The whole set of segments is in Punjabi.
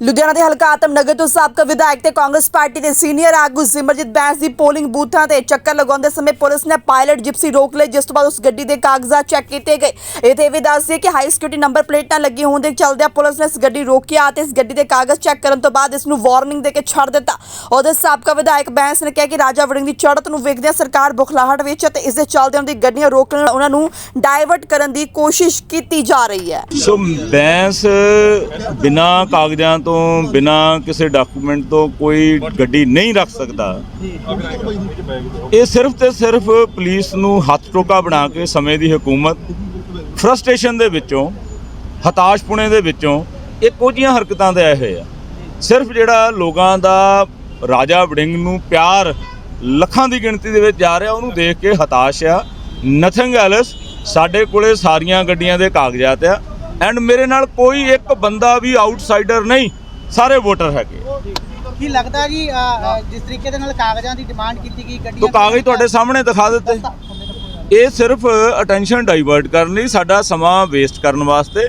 ਲੁਧਿਆਣਾ ਦੇ ਹਲਕਾ ਆਤਮ ਨਗਰ ਤੋਂ ਸਾਬਕਾ ਵਿਧਾਇਕ ਤੇ ਕਾਂਗਰਸ ਪਾਰਟੀ ਦੇ ਸੀਨੀਅਰ ਆਗੂ ਸਿਮਰਜੀਤ ਬੈਂਸ ਦੀ ਪੋਲਿੰਗ ਬੂਥਾਂ ਤੇ ਚੱਕਰ ਲਗਾਉਂਦੇ ਸਮੇਂ ਪੁਲਿਸ ਨੇ ਪਾਇਲਟ ਜਿਪਸੀ ਰੋਕ ਲਈ, ਜਿਸ ਤੋਂ ਬਾਅਦ ਉਸ ਗੱਡੀ ਦੇ ਕਾਗਜ਼ਾਤ ਚੈੱਕ ਕੀਤੇ ਗਏ। ਇਥੇ ਵੀ ਦੱਸਦੇ ਕਿ ਹਾਈ ਸਿਕਿਉਰਿਟੀ ਨੰਬਰ ਪਲੇਟਾਂ ਲੱਗੀ ਹੋਣ ਦੇ ਚਲਦਿਆਂ ਪੁਲਿਸ ਨੇ ਇਸ ਗੱਡੀ ਰੋਕਿਆ ਅਤੇ ਇਸ ਗੱਡੀ ਦੇ ਕਾਗਜ਼ ਚੈੱਕ ਕਰਨ ਤੋਂ ਬਾਅਦ ਇਸ ਨੂੰ ਵਾਰਨਿੰਗ ਦੇ ਕੇ ਛੱਡ ਦਿੱਤਾ। ਉਹਦੇ ਸਾਬਕਾ ਵਿਧਾਇਕ ਬੈਂਸ ਨੇ ਕਿਹਾ ਕਿ ਰਾਜਾ ਵੜਿੰਗ ਦੀ ਚੜ੍ਹਤ ਨੂੰ ਵੇਖਦਿਆਂ ਸਰਕਾਰ ਬੁਖਲਾਹਟ ਵਿੱਚ ਅਤੇ ਇਸ ਦੇ ਚਲਦਿਆਂ ਦੀ ਗੱਡੀਆਂ ਰੋਕਣ ਉਹਨਾਂ ਨੂੰ ਡਾਇਵਰਟ ਕਰਨ ਦੀ ਕੋਸ਼ਿਸ਼ ਕੀਤੀ ਜਾ ਰਹੀ ਹੈ। ਸੋ ਬੈਂਸ ਬਿਨਾ ਕਾਗਜ਼ਾਂ ਤੋਂ ਤੋਂ ਬਿਨਾਂ ਕਿਸੇ ਡਾਕੂਮੈਂਟ ਤੋਂ ਕੋਈ ਗੱਡੀ ਨਹੀਂ ਰੱਖ ਸਕਦਾ। ਇਹ ਸਿਰਫ ਤੇ ਸਿਰਫ ਪੁਲਿਸ ਨੂੰ ਹੱਥ ਟੋਕਾ ਬਣਾ ਕੇ ਸਮੇਂ ਦੀ ਹਕੂਮਤ ਫਰਸਟ੍ਰੇਸ਼ਨ ਦੇ ਵਿੱਚੋਂ ਹਤਾਸ਼ਪੁਣੇ ਦੇ ਵਿੱਚੋਂ ਇਹ ਕੋਝੀਆਂ ਹਰਕਤਾਂ ਦੇ ਆਏ ਹੋਏ ਆ। ਸਿਰਫ ਜਿਹੜਾ ਲੋਕਾਂ ਦਾ ਰਾਜਾ ਵੜਿੰਗ ਨੂੰ ਪਿਆਰ ਲੱਖਾਂ ਦੀ ਗਿਣਤੀ ਦੇ ਵਿੱਚ ਜਾ ਰਿਹਾ, ਉਹਨੂੰ ਦੇਖ ਕੇ ਹਤਾਸ਼ ਆ। ਨਥਿੰਗ ਐਲਸ ਸਾਡੇ ਕੋਲੇ ਸਾਰੀਆਂ ਗੱਡੀਆਂ ਦੇ ਕਾਗਜ਼ਾਤ ਆ। ਐਂਡ ਮੇਰੇ ਨਾਲ ਕੋਈ ਇੱਕ ਬੰਦਾ ਵੀ ਆਊਟਸਾਈਡਰ ਨਹੀਂ ਸਾਰੇ ਵੋਟਰ ਹੈਗੇ। ਕੀ ਲੱਗਦਾ ਜੀ ਜਿਸ ਤਰੀਕੇ ਦੇ ਨਾਲ ਕਾਗਜ਼ਾਂ ਦੀ ਡਿਮਾਂਡ ਕੀਤੀ ਗਈ ਗੱਡੀਆਂ ਤੋ ਕਾਗਜ਼ ਤੁਹਾਡੇ ਸਾਹਮਣੇ ਦਿਖਾ ਦਿੱਤੇ। ਇਹ ਸਿਰਫ ਅਟੈਂਸ਼ਨ ਡਾਈਵਰਟ ਕਰਨ ਲਈ ਸਾਡਾ ਸਮਾਂ ਵੇਸਟ ਕਰਨ ਵਾਸਤੇ।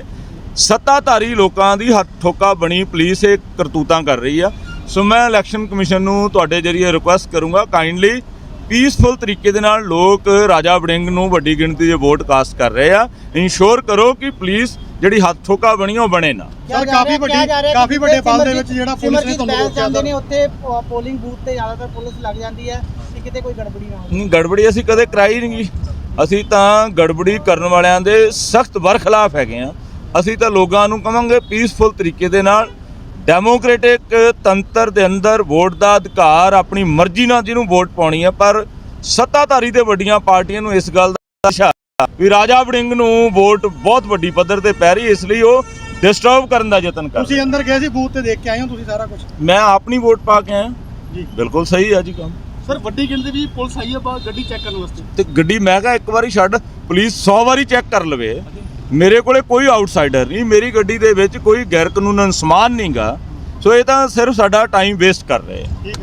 ਸੱਤਾਧਾਰੀ ਲੋਕਾਂ ਦੀ ਹੱਥ ਠੋਕਾ ਬਣੀ ਪੁਲਿਸ ਇਹ ਕਰਤੂਤਾਂ ਕਰ ਰਹੀ ਆ। ਸੋ ਮੈਂ ਇਲੈਕਸ਼ਨ ਕਮਿਸ਼ਨ ਨੂੰ ਤੁਹਾਡੇ ਜਰੀਏ ਰਿਕੁਐਸਟ ਕਰੂੰਗਾ ਕਾਈਂਡਲੀ ਪੀਸਫੁਲ ਤਰੀਕੇ ਦੇ ਨਾਲ ਲੋਕ ਰਾਜਾ ਵੜਿੰਗ ਨੂੰ ਵੱਡੀ ਗਿਣਤੀ 'ਚ ਵੋਟ ਕਾਸਟ ਕਰ ਰਹੇ ਆ। ਇਨਸ਼ੋਰ ਕਰੋ ਕਿ ਪੁਲਿਸ ਜਿਹੜੀ ਹੱਥ ਠੋਕਾ ਬਣੀ ਉਹ ਬਣੇ ਨਾ। ਸਰ, ਕਾਫੀ ਵੱਡੀ- ਕਾਫੀ ਵੱਡੇ ਬਲ ਦੇ ਵਿੱਚ ਜਿਹੜਾ ਪੁਲਿਸ ਨੇ ਤੁਹਾਨੂੰ ਰੋਕਿਆ ਜਾਂਦੇ। ਨੇ ਉੱਥੇ ਪੋਲਿੰਗ ਬੂਥ ਤੇ ਜ਼ਿਆਦਾਤਰ ਪੁਲਿਸ ਲੱਗ ਜਾਂਦੀ ਹੈ ਕਿ ਕਿਤੇ ਕੋਈ ਗੜਬੜੀ ਨਾ ਹੋਵੇ। ਨਹੀਂ ਗੜਬੜੀ ਅਸੀਂ ਕਦੇ ਕਰਾਈ ਨਹੀਂ ਗੀ। ਅਸੀਂ ਤਾਂ ਗੜਬੜੀ ਕਰਨ ਵਾਲਿਆਂ ਦੇ ਸਖਤ ਬਰਖਲਾਫ ਹੈਗੇ ਆ ਅਸੀਂ ਤਾਂ ਲੋਕਾਂ ਨੂੰ ਕਵਾਂਗੇ ਪੀਸਫੁਲ ਤਰੀਕੇ ਦੇ ਨਾਲ ਡੈਮੋਕ੍ਰੈਟਿਕ ਤੰਤਰ ਦੇ ਅੰਦਰ ਵੋਟ ਦਾ ਅਧਿਕਾਰ ਆਪਣੀ ਮਰਜ਼ੀ ਨਾਲ ਜਿਹਨੂੰ ਵੋਟ ਪਾਉਣੀ ਹੈ ਪਰ ਸੱਤਾਧਾਰੀ ਤੇ ਵੱਡੀਆਂ ਪਾਰਟੀਆਂ ਨੂੰ ਇਸ ਗੱਲ ਦਾ ਨਸ਼ਾ ਵੀ ਰਾਜਾ ਵੜਿੰਗ ਨੂੰ ਵੋਟ ਬਹੁਤ ਵੱਡੀ ਪੱਧਰ ਤੇ ਪੈ ਰਹੀ ਇਸ ਲਈ ਉਹ ਡਿਸਟਰਬ ਕਰਨ ਦਾ ਯਤਨ ਕਰ। ਤੁਸੀਂ ਅੰਦਰ ਗਏ ਸੀ ਬੂਥ ਤੇ ਦੇਖ ਕੇ ਆਏ ਹੋ ਤੁਸੀਂ ਸਾਰਾ ਕੁਝ ਮੈਂ ਆਪਣੀ ਵੋਟ ਪਾ ਕੇ ਆਇਆ। ਜੀ। ਬਿਲਕੁਲ ਸਹੀ ਹੈ ਜੀ ਕੰਮ। ਸਰ ਵੱਡੀ ਗਿਣਤੀ ਵੀ ਪੁਲਿਸ ਆਈ ਹੈ ਬਾ ਗੱਡੀ ਚੈੱਕ ਕਰਨ ਵਾਸਤੇ। ਤੇ ਗੱਡੀ ਮੈਂ ਕਿਹਾ ਇੱਕ ਵਾਰੀ ਛੱਡ ਪੁਲਿਸ 100 ਵਾਰੀ ਚੈੱਕ ਕਰ ਲਵੇ। ਮੇਰੇ ਕੋਲੇ ਕੋਈ ਆਊਟਸਾਈਡਰ ਨਹੀਂ, ਮੇਰੀ ਗੱਡੀ ਦੇ ਵਿੱਚ ਕੋਈ ਗੈਰ ਕਾਨੂੰਨ ਸਮਾਨ ਨਹੀਂਗਾ। ਸੋ ਇਹ ਤਾਂ ਸਿਰਫ ਸਾਡਾ ਟਾਈਮ ਵੇਸਟ ਕਰ ਰਹੇ ਆ।